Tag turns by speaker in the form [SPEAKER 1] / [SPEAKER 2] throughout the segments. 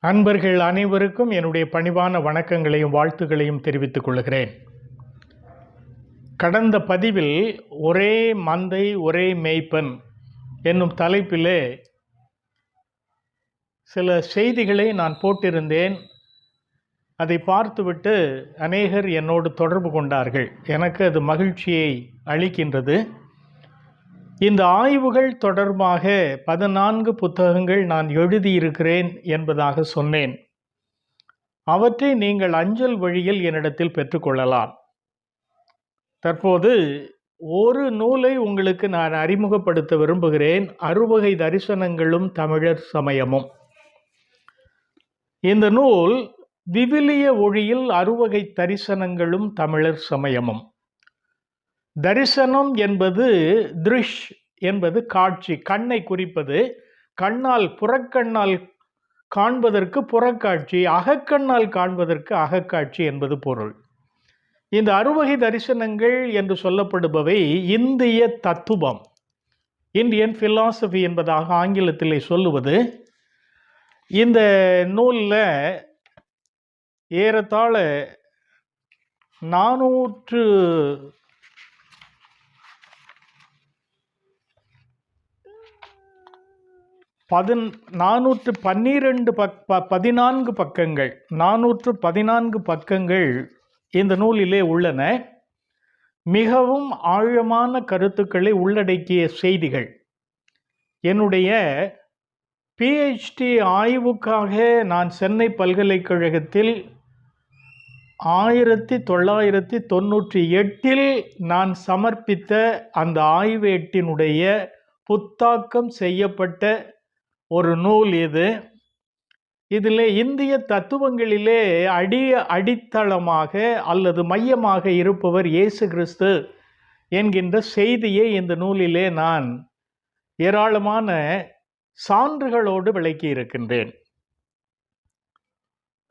[SPEAKER 1] அன்பர்கள் அனைவருக்கும் என்னுடைய பணிவான வணக்கங்களையும் வாழ்த்துக்களையும் தெரிவித்துக் கொள்கிறேன். கடந்த பதிவில் ஒரே மந்தை ஒரே மேய்ப்பன் என்னும் தலைப்பிலே சில செய்திகளை நான் போட்டிருந்தேன். அதை பார்த்துவிட்டு அநேகர் என்னோடு தொடர்பு கொண்டார்கள். எனக்கு அது மகிழ்ச்சியை அளிக்கின்றது. இந்த ஆய்வுகள் தொடர்பாக பதினான்கு புத்தகங்கள் நான் எழுதியிருக்கிறேன் என்பதாக சொன்னேன். அவற்றை நீங்கள் அஞ்சல் வழியில் என்னிடத்தில் பெற்றுக்கொள்ளலாம். தற்போது ஒரு நூலை உங்களுக்கு நான் அறிமுகப்படுத்த விரும்புகிறேன். அறுவகை தரிசனங்களும் தமிழர் சமயமும். இந்த நூல் விவிலிய ஒழியில் அறுவகை தரிசனங்களும் தமிழர் சமயமும். தரிசனம் என்பது திருஷ் என்பது காட்சி. கண்ணை குறிப்பது கண்ணால் புறக்கண்ணால் காண்பதற்கு புறக்காட்சி அகக்கண்ணால் காண்பதற்கு அகக்காட்சி என்பது பொருள். இந்த அறுவகை தரிசனங்கள் என்று சொல்லப்படுபவை இந்திய தத்துவம். இந்தியன் ஃபிலாசபி என்பதாக ஆங்கிலத்தில் சொல்லுவது இந்த நூலில் ஏறத்தாழ நானூற்று பதின் நானூற்று பன்னிரெண்டு பக் ப பதினான்கு பக்கங்கள் நானூற்று பதினான்கு பக்கங்கள் இந்த நூலிலே உள்ளன. மிகவும் ஆழமான கருத்துக்களை உள்ளடக்கிய செய்திகள். என்னுடைய பிஹெச்டி ஆய்வுக்காக நான் சென்னை பல்கலைக்கழகத்தில் ஆயிரத்தி தொள்ளாயிரத்தி தொண்ணூற்றி எட்டில் நான் சமர்ப்பித்த அந்த ஆய்வேட்டினுடைய புத்தாக்கம் செய்யப்பட்ட ஒரு நூல் இது. இதில் இந்திய தத்துவங்களிலே அடி அடித்தளமாக அல்லது மையமாக இருப்பவர் இயேசு கிறிஸ்து என்கின்ற செய்தியை இந்த நூலிலே நான் ஏராளமான சான்றுகளோடு விளக்கி இருக்கின்றேன்.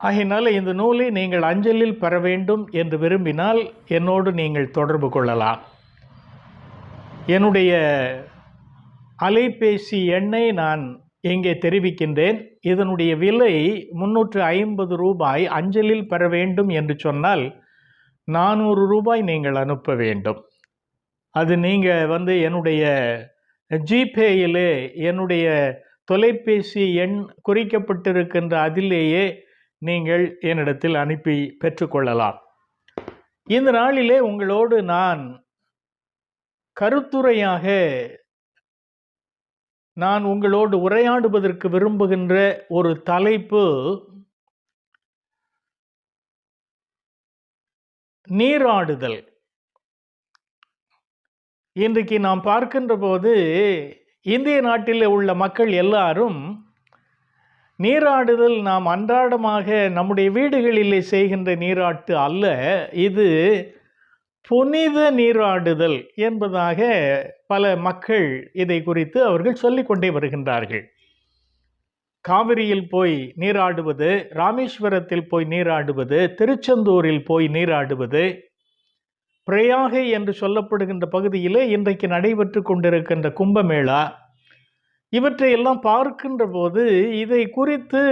[SPEAKER 1] ஆகையினால இந்த நூலை நீங்கள் அஞ்சலில் பெற வேண்டும் என்று விரும்பினால் என்னோடு நீங்கள் தொடர்பு கொள்ளலாம். என்னுடைய அலைபேசி எண்ணை நான் இங்கே தெரிவிக்கின்றேன் இதனுடைய விலை முன்னூற்று ஐம்பது ரூபாய் அஞ்சலில் பெற வேண்டும் என்று சொன்னால் நானூறு ரூபாய் நீங்கள் அனுப்ப வேண்டும். அது நீங்கள் வந்து என்னுடைய ஜிபேயிலே என்னுடைய தொலைபேசி எண் குறிக்கப்பட்டிருக்கின்ற அதிலேயே நீங்கள் என்னிடத்தில் அனுப்பி பெற்றுக்கொள்ளலாம் இந்த நாளிலே உங்களோடு நான் கருத்துரையாக நான் உங்களோடு உரையாடுவதற்கு விரும்புகின்ற ஒரு தலைப்பு நீராடுதல். இன்றைக்கு நாம் பார்க்கின்ற போது இந்திய நாட்டில் உள்ள மக்கள் எல்லாரும் நீராடுதல் நாம் அன்றாடமாக நம்முடைய வீடுகளிலே செய்கின்ற நீராட்டு அல்ல இது புனித நீராடுதல் என்பதாக பல மக்கள் இதை குறித்து அவர்கள் சொல்லிக்கொண்டே வருகின்றார்கள். காவிரியில் போய் நீராடுவது ராமேஸ்வரத்தில் போய் நீராடுவது திருச்செந்தூரில் போய் நீராடுவது பிரயாகை என்று சொல்லப்படுகின்ற பகுதியிலே இன்றைக்கு நடைபெற்று கொண்டிருக்கின்ற கும்பமேளா இவற்றையெல்லாம் பார்க்கின்ற போது இதை குறித்து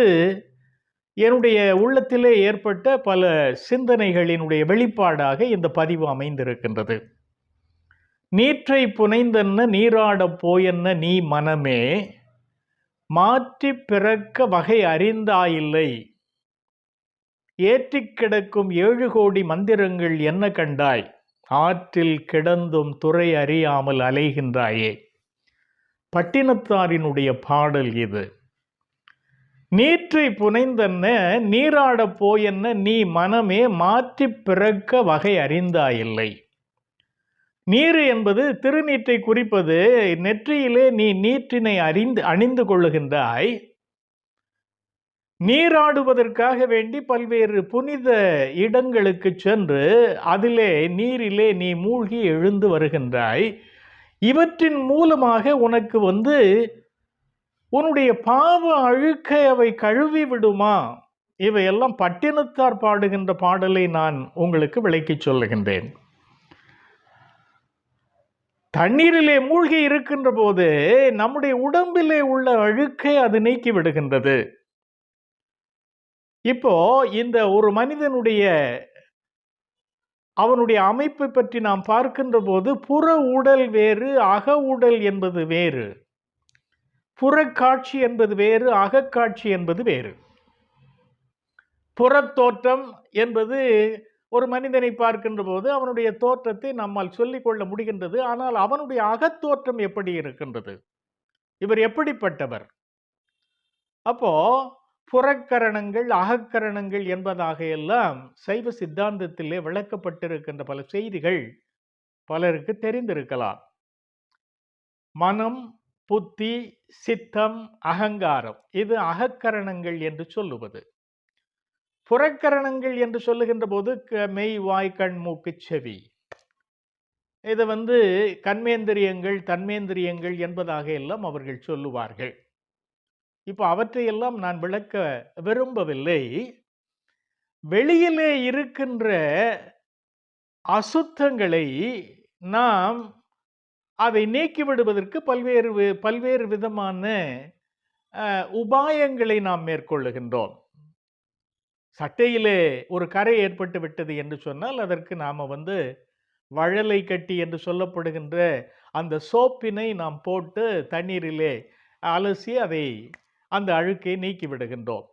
[SPEAKER 1] என்னுடைய உள்ளத்திலே ஏற்பட்ட பல சிந்தனைகளினுடைய வெளிப்பாடாக இந்த பதிவு அமைந்திருக்கின்றது. நீற்றை புனைந்தென்ன நீராடப் போயென்ன நீ மனமே? மாற்றி பிறக்க வகை அறிந்தாயில்லை. ஏற்றிக் கிடக்கும் ஏழு கோடி மந்திரங்கள் என்ன கண்டாய்? ஆற்றில் கிடந்தும் துறை அறியாமல் அலைகின்றாயே. பட்டினத்தாரினுடைய பாடல் இது. நீற்றை புனைந்தென்ன நீராடப் போயென்ன நீ மனமே? மாற்றி பிறக்க வகை அறிந்தாயில்லை. நீர் என்பது திருநீற்றை குறிப்பது நெற்றியிலே நீ நீற்றினை அறிந்து அணிந்து கொள்ளுகின்றாய். நீராடுவதற்காக வேண்டி பல்வேறு புனித இடங்களுக்கு சென்று அதிலே நீரிலே நீ மூழ்கி எழுந்து வருகின்றாய். இவற்றின் மூலமாக உனக்கு வந்து உன்னுடைய பாவ அழுக்கை அவை கழுவி விடுமா? இவையெல்லாம் பட்டினத்தார் பாடுகின்ற பாடலை நான் உங்களுக்கு விளக்கிச் சொல்லுகின்றேன். தண்ணீரிலே மூழ்கி இருக்கின்ற போது நம்முடைய உடம்பிலே உள்ள அழுக்கை அது நீக்கி விடுகின்றது. இப்போ இந்த ஒரு மனிதனுடைய அவனுடைய அமைப்பை பற்றி நாம் பார்க்கின்ற போது புற உடல் வேறு அக உடல் என்பது வேறு. புறக்காட்சி என்பது வேறு அகக்காட்சி என்பது வேறு. புறத்தோற்றம் என்பது ஒரு மனிதனை பார்க்கின்ற போது அவனுடைய தோற்றத்தை நம்மால் சொல்லிக்கொள்ள முடிகின்றது. ஆனால் அவனுடைய அகத்தோற்றம் எப்படி இருக்கின்றது? இவர் எப்படிப்பட்டவர்? அப்போ புறக்கரணங்கள் அகக்கரணங்கள் என்பதாக எல்லாம் சைவ சித்தாந்தத்திலே விளக்கப்பட்டிருக்கின்ற பல செய்திகள் பலருக்கு தெரிந்திருக்கலாம். மனம் புத்தி சித்தம் அகங்காரம் இது அகக்கரணங்கள் என்று சொல்லுவது. புறக்கரணங்கள் என்று சொல்லுகின்ற போது க- மெய் வாய் கண் மூக்கு செவி. இது வந்து கண்மேந்திரியங்கள் தன்மேந்திரியங்கள் என்பதாக எல்லாம் அவர்கள் சொல்லுவார்கள். இப்போ அவற்றையெல்லாம் நான் விளக்க விரும்பவில்லை. வெளியிலே இருக்கின்ற அசுத்தங்களை நாம் அதை நீக்கி விடுவதற்கு பல்வேறு பல்வேறு விதமான உபாயங்களை நாம் மேற்கொள்ளுகின்றோம். சட்டையிலே ஒரு கரை ஏற்பட்டு விட்டது என்று சொன்னால் அதற்கு நாம் வந்து வழலை கட்டி என்று சொல்லப்படுகின்ற அந்த சோப்பினை நாம் போட்டு தண்ணீரிலே அலசி அதை அந்த அழுக்கை நீக்கி விடுகின்றோம்.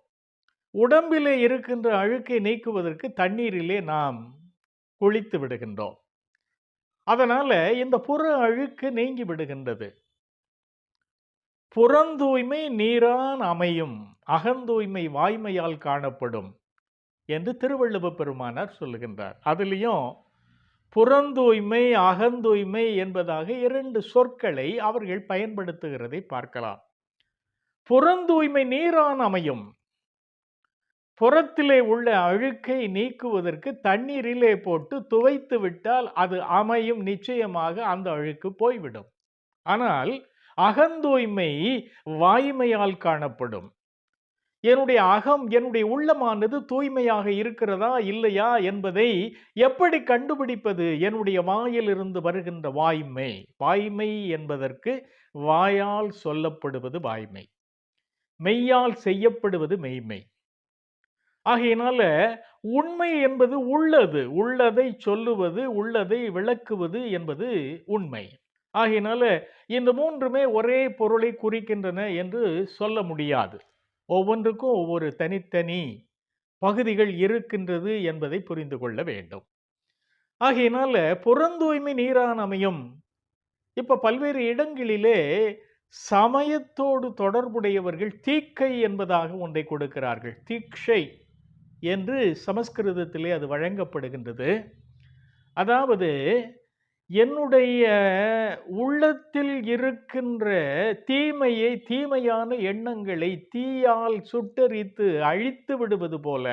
[SPEAKER 1] உடம்பிலே இருக்கின்ற அழுக்கை நீக்குவதற்கு தண்ணீரிலே நாம் குளித்து விடுகின்றோம். அதனால் இந்த புற அழுக்கு நீங்கி விடுகின்றது. புறந்தூய்மை நீரான் அமையும் அகந்தூய்மை வாய்மையால் காணப்படும் என்று திருவள்ளுவ பெருமானார் சொல்லுகின்றார். அதுலேயும் புறந்தூய்மை அகந்தூய்மை என்பதாக இரண்டு சொற்களை அவர்கள் பயன்படுத்துகிறதை பார்க்கலாம். புறந்தூய்மை நீரான் அமையும். புறத்திலே உள்ள அழுக்கை நீக்குவதற்கு தண்ணீரிலே போட்டு துவைத்து விட்டால் அது அமையும் நிச்சயமாக அந்த அழுக்கு போய்விடும். ஆனால் அகந்தூய்மை வாய்மையால் காணப்படும். என்னுடைய அகம் என்னுடைய உள்ளமானது தூய்மையாக இருக்கிறதா இல்லையா என்பதை எப்படி கண்டுபிடிப்பது? என்னுடைய வாயிலிருந்து வருகின்ற வாய்மை. வாய்மை என்பதற்கு வாயால் சொல்லப்படுவது வாய்மை. மெய்யால் செய்யப்படுவது மெய்மை. ஆகையினால உண்மை என்பது உள்ளது. உள்ளதை சொல்லுவது உள்ளதை விளக்குவது என்பது உண்மை. ஆகையினால இந்த மூன்றுமே ஒரே பொருளை குறிக்கின்றன என்று சொல்ல முடியாது. ஒவ்வொன்றுக்கும் ஒவ்வொரு தனித்தனி பகுதிகள் இருக்கின்றது என்பதை புரிந்து கொள்ள வேண்டும். ஆகையினால புறந்தூய்மை நீரான் அமையும். இப்ப பல்வேறு இடங்களிலே சமயத்தோடு தொடர்புடையவர்கள் தீக்கை என்பதாக ஒன்றை கொடுக்கிறார்கள். தீக்ஷை என்று சமஸ்கிருதத்திலே அது வழங்கப்படுகின்றது. அதாவது என்னுடைய உள்ளத்தில் இருக்கின்ற தீமையை தீமையான எண்ணங்களை தீயால் சுட்டரித்து அழித்து விடுவது போல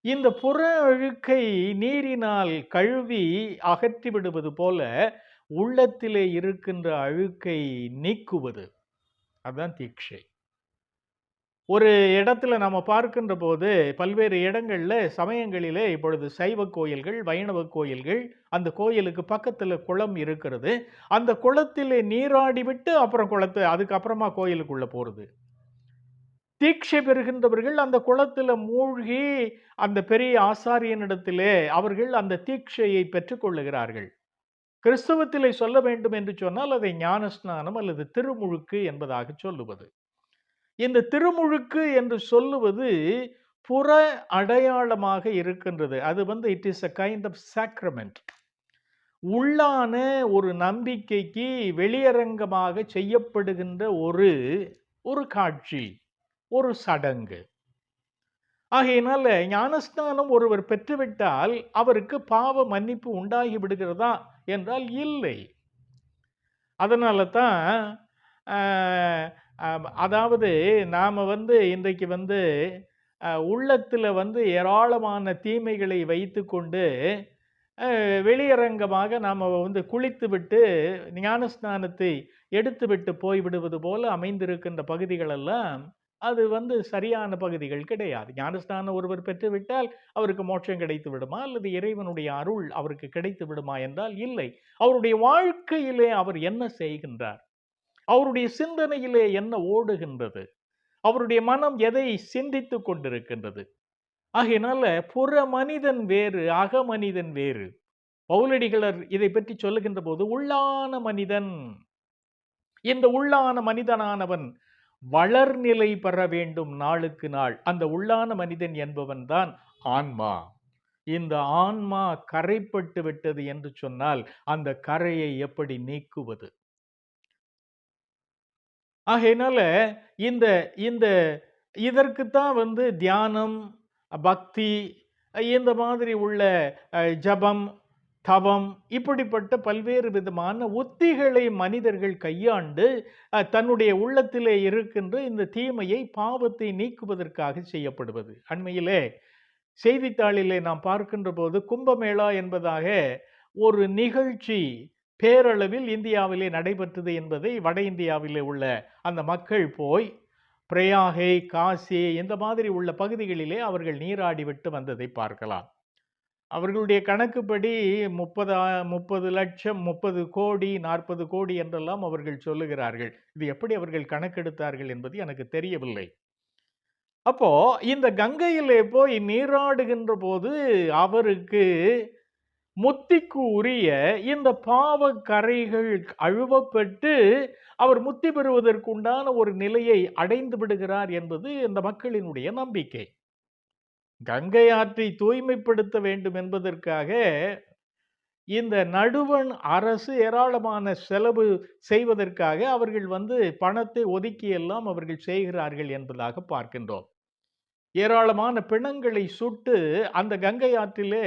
[SPEAKER 1] இந்த புற அழுக்கை நீரினால் கழுவி அகற்றி விடுவது போல உள்ளத்திலே இருக்கின்ற அழுக்கை நீக்குவது. அதுதான் தீட்சை. ஒரு இடத்துல நம்ம பார்க்கின்ற போது பல்வேறு இடங்களில் சமயங்களிலே இப்பொழுது சைவ கோயில்கள் வைணவ கோயில்கள் அந்த கோயிலுக்கு பக்கத்தில் குளம் இருக்கிறது. அந்த குளத்தில் நீராடி விட்டு அப்புறம் குளத்தை அதுக்கப்புறமா கோயிலுக்குள்ளே போகிறது தீட்சை பெறுகின்றவர்கள் அந்த குளத்தில் மூழ்கி அந்த பெரிய ஆசாரியனிடத்திலே அவர்கள் அந்த தீட்சையை பெற்றுக்கொள்ளுகிறார்கள் கிறிஸ்தவத்திலே சொல்ல வேண்டும் என்று சொன்னால் அதை ஞானஸ்நானம் அல்லது திருமுழுக்கு என்பதாக சொல்லுவது. இந்த திருமுழுக்கு என்று சொல்லுவது புற அடையாளமாக இருக்கின்றது. அது வந்து it is a kind of sacrament உள்ளான ஒரு நம்பிக்கைக்கு வெளியரங்கமாக செய்யப்படுகின்ற ஒரு ஒரு காட்சி ஒரு சடங்கு. ஆகையினால ஞானஸ்நானம் ஒருவர் பெற்றுவிட்டால் அவருக்கு பாவ மன்னிப்பு உண்டாகி விடுகிறதா என்றால் இல்லை. அதனால தான் அதாவது நாம் வந்து இன்றைக்கு வந்து உள்ளத்தில் வந்து ஏராளமான தீமைகளை வைத்துக்கொண்டு கொண்டு வெளியரங்கமாக நாம் வந்து குளித்து விட்டு ஞானஸ்நானத்தை எடுத்துவிட்டு போய்விடுவது போல் அமைந்திருக்கின்ற பகுதிகளெல்லாம் அது வந்து சரியான பகுதிகள் கிடையாது. ஞானஸ்தானம் ஒருவர் பெற்றுவிட்டால் அவருக்கு மோட்சம் கிடைத்து விடுமா அல்லது இறைவனுடைய அருள் அவருக்கு கிடைத்து விடுமா என்றால் இல்லை. அவருடைய வாழ்க்கையிலே அவர் என்ன செய்கின்றார்? அவருடைய சிந்தனையிலே என்ன ஓடுகின்றது? அவருடைய மனம் எதை சிந்தித்து கொண்டிருக்கின்றது? ஆகையினால புற மனிதன் வேறு அக மனிதன் வேறு. பௌலடிகளர் இதை பற்றி சொல்லுகின்ற போது உள்ளான மனிதன். இந்த உள்ளான மனிதனானவன் வளர்நிலை பெற வேண்டும் நாளுக்கு நாள். அந்த உள்ளான மனிதன் என்பவன் தான் ஆன்மா. இந்த ஆன்மா கரைப்பட்டு விட்டது என்று சொன்னால் அந்த கரையை எப்படி நீக்குவது? ஆகையினால இந்த இந்த இதற்குத்தான் வந்து தியானம் பக்தி இந்த மாதிரி உள்ள ஜபம் தவம் இப்படிப்பட்ட பல்வேறு விதமான உத்திகளை மனிதர்கள் கையாண்டு தன்னுடைய உள்ளத்திலே இருக்கின்ற இந்த தீமையை பாவத்தை நீக்குவதற்காக செய்யப்படுவது. அண்மையிலே செய்தித்தாளிலே நாம் பார்க்கின்ற போது கும்பமேளா என்பதாக ஒரு நிகழ்ச்சி பேரளவில் இந்தியாவிலே நடைபெற்றது என்பதை வட இந்தியாவிலே உள்ள அந்த மக்கள் போய் பிரயாகை காசி இந்த மாதிரி உள்ள பகுதிகளிலே அவர்கள் நீராடி விட்டு வந்ததை பார்க்கலாம். அவர்களுடைய கணக்குப்படி முப்பதா முப்பது லட்சம் முப்பது கோடி நாற்பது கோடி என்றெல்லாம் அவர்கள் சொல்லுகிறார்கள். இது எப்படி அவர்கள் கணக்கெடுத்தார்கள் என்பது எனக்கு தெரியவில்லை. அப்போ இந்த கங்கையிலே போய் நீராடுகின்ற போது அவருக்கு முத்திக்கு உரிய இந்த பாவ கரைகள் அழுவப்பட்டு அவர் முத்தி பெறுவதற்குண்டான ஒரு நிலையை அடைந்து விடுகிறார் என்பது இந்த மக்களினுடைய நம்பிக்கை. கங்கை ஆற்றை தூய்மைப்படுத்த வேண்டும் என்பதற்காக இந்த நடுவண் அரசு ஏராளமான செலவு செய்வதற்காக அவர்கள் வந்து பணத்தை ஒதுக்கி எல்லாம் அவர்கள் செய்கிறார்கள் என்பதாக பார்க்கின்றோம். ஏராளமான பிணங்களை சுட்டு அந்த கங்கை ஆற்றிலே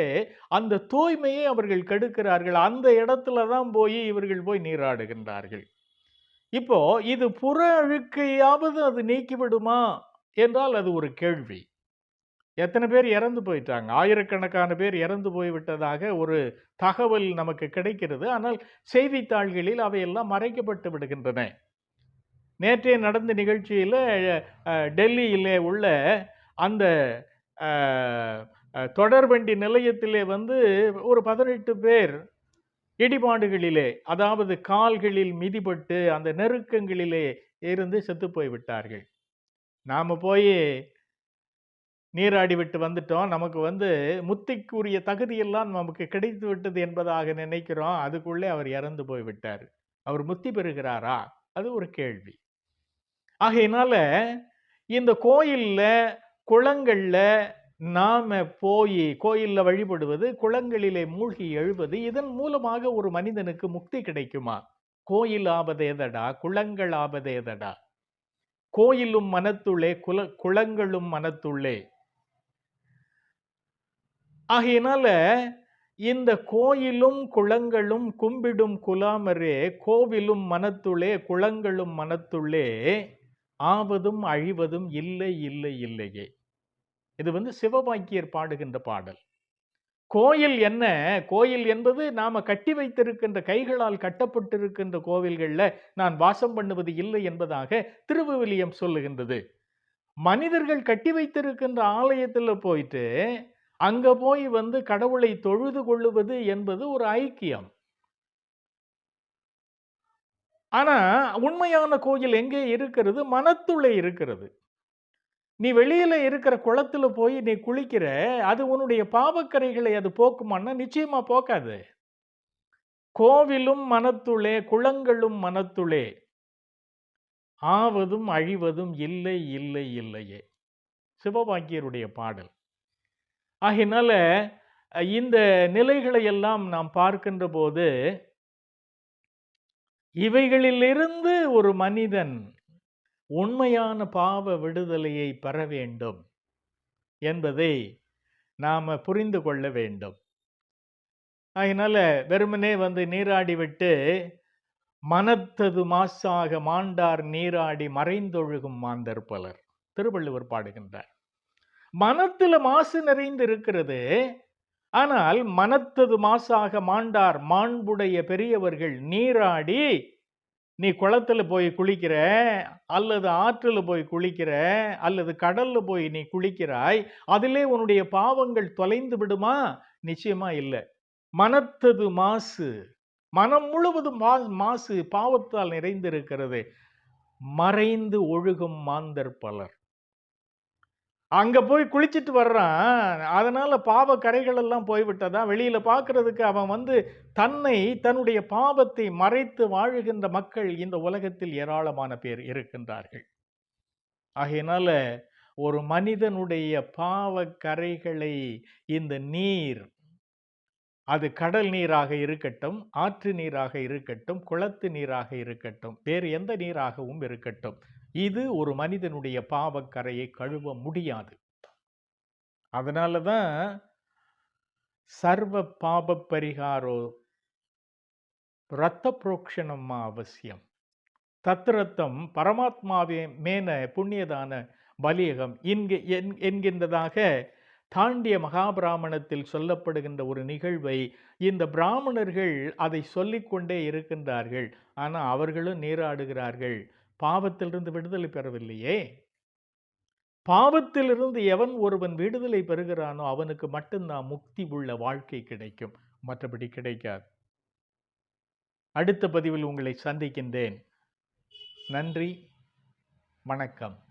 [SPEAKER 1] அந்த தூய்மையை அவர்கள் கெடுக்கிறார்கள். அந்த இடத்துல தான் போய் இவர்கள் போய் நீராடுகின்றார்கள். இப்போ இது புற அழுக்கையாவது அது நீக்கிவிடுமா என்றால் அது ஒரு கேள்வி. எத்தனை பேர் இறந்து போயிட்டாங்க? ஆயிரக்கணக்கான பேர் இறந்து போய்விட்டதாக ஒரு தகவல் நமக்கு கிடைக்கிறது. ஆனால் செய்தித்தாள்களில் அவையெல்லாம் மறைக்கப்பட்டு விடுகின்றன. நேற்றே நடந்த நிகழ்ச்சியில் டெல்லியிலே உள்ள அந்த தொடர்வண்டி நிலையத்திலே வந்து ஒரு பதினெட்டு பேர் இடிபாடுகளிலே அதாவது கால்களில் மிதிப்பட்டு அந்த நெருக்கங்களிலே இருந்து செத்து போய் விட்டார்கள். நாம் போய் நீராடி விட்டு வந்துட்டோம். நமக்கு வந்து முத்திக்குரிய தகுதியெல்லாம் நமக்கு கிடைத்து விட்டது என்பதாக நினைக்கிறோம். அதுக்குள்ளே அவர் இறந்து போய் விட்டார். அவர் முத்தி பெறுகிறாரா? அது ஒரு கேள்வி. ஆகையினால இந்த கோயிலில் குளங்களில் நாம போய் கோயிலில் வழிபடுவது குளங்களிலே மூழ்கி எழுவது இதன் மூலமாக ஒரு மனிதனுக்கு முக்தி கிடைக்குமா? கோயில் ஆபதேதடா குளங்கள் ஆபதேதடா கோயிலும் மனத்துள்ளே குல குளங்களும் மனத்துள்ளே. ஆகையினால இந்த கோயிலும் குளங்களும் கும்பிடும் குலாமரே கோவிலும் மனத்துள்ளே குளங்களும் மனத்துள்ளே ஆவதும் அழிவதும் இல்லை இல்லை இல்லையே. இது வந்து சிவபாக்கியர் பாடுகின்ற பாடல். கோயில் என்ன? கோயில் என்பது நாம கட்டி வைத்திருக்கின்ற கைகளால் கட்டப்பட்டிருக்கின்ற கோவில்களில் நான் வாசம் பண்ணுவது இல்லை என்பதாக திருவுவிலியம் சொல்லுகின்றது. மனிதர்கள் கட்டி வைத்திருக்கின்ற ஆலயத்தில் போயிட்டு அங்க போய் வந்து கடவுளை தொழுது கொள்ளுவது என்பது ஒரு ஐக்கியம். ஆனால் உண்மையான கோயில் எங்கே இருக்கிறது? மனத்துள்ளே இருக்கிறது. நீ வெளியில் இருக்கிற குளத்தில் போய் நீ குளிக்கிற அது உன்னுடைய பாவக்கரைகளை அது போக்குமான்னா நிச்சயமாக போக்காது. கோவிலும் மனத்துளே குளங்களும் மனத்துளே ஆவதும் அழிவதும் இல்லை இல்லை இல்லையே. சிவபாக்கியருடைய பாடல். ஆகினால இந்த நிலைகளை எல்லாம் நாம் பார்க்கின்ற போது இவைகளிலிருந்து ஒரு மனிதன் உண்மையான பாவ விடுதலையை பெற வேண்டும் என்பதை நாம் புரிந்து கொள்ள வேண்டும். அதனால் வெறுமனே வந்து நீராடி விட்டு மனத்தது மாசாக மாண்டார் நீராடி மறைந்தொழுகும் மாந்தர் பலர். திருவள்ளுவர் பாடுகின்றார். மனத்தில் மாசு நிறைந்து இருக்கிறது ஆனால் மனத்தது மாசாக மாண்டார் மாண்புடைய பெரியவர்கள். நீராடி நீ குளத்தில் போய் குளிக்கிற அல்லது ஆற்றில் போய் குளிக்கிற அல்லது கடலில் போய் நீ குளிக்கிறாய் அதிலே உன்னுடைய பாவங்கள் தொலைந்து விடுமா? நிச்சயமா இல்லை. மனத்தது மாசு. மனம் முழுவதும் மா மாசு பாவத்தால் நிறைந்திருக்கிறது. மறைந்து ஒழுகும் மாந்தர் பலர். அங்கே போய் குளிச்சிட்டு வர்றான். அதனால் பாவ கரைகளெல்லாம் போய்விட்டதா பார்க்குறதுக்கு அவன் வந்து தன்னை தன்னுடைய பாவத்தை மறைத்து வாழுகின்ற மக்கள் இந்த உலகத்தில் ஏராளமான பேர் இருக்கின்றார்கள். ஆகையினால ஒரு மனிதனுடைய பாவ கரைகளை இந்த நீர் அது கடல் நீராக இருக்கட்டும் ஆற்று நீராக இருக்கட்டும் குளத்து நீராக இருக்கட்டும் வேறு எந்த நீராகவும் இருக்கட்டும் இது ஒரு மனிதனுடைய பாவக்கரையை கழுவ முடியாது. அதனால தான் சர்வ பாப பரிகாரோ ரத்த புரோக்ஷணம்மா அவசியம். தத்ரத்தம் பரமாத்மாவே மேன புண்ணியதான பலியகம் இங்கு என்- என்கின்றதாக தாண்டிய மகாபிராமணத்தில் சொல்லப்படுகின்ற ஒரு நிகழ்வை இந்த பிராமணர்கள் அதை சொல்லிக்கொண்டே இருக்கின்றார்கள். ஆனால் அவர்களும் நீராடுகிறார்கள். பாவத்திலிருந்து விடுதலை பெறவில்லையே. பாவத்திலிருந்து எவன் ஒருவன் விடுதலை பெறுகிறானோ அவனுக்கு மட்டும்தான் முக்தி உள்ள வாழ்க்கை கிடைக்கும். மற்றபடி கிடைக்காது. அடுத்த பதிவில் உங்களை சந்திக்கின்றேன். நன்றி. வணக்கம்.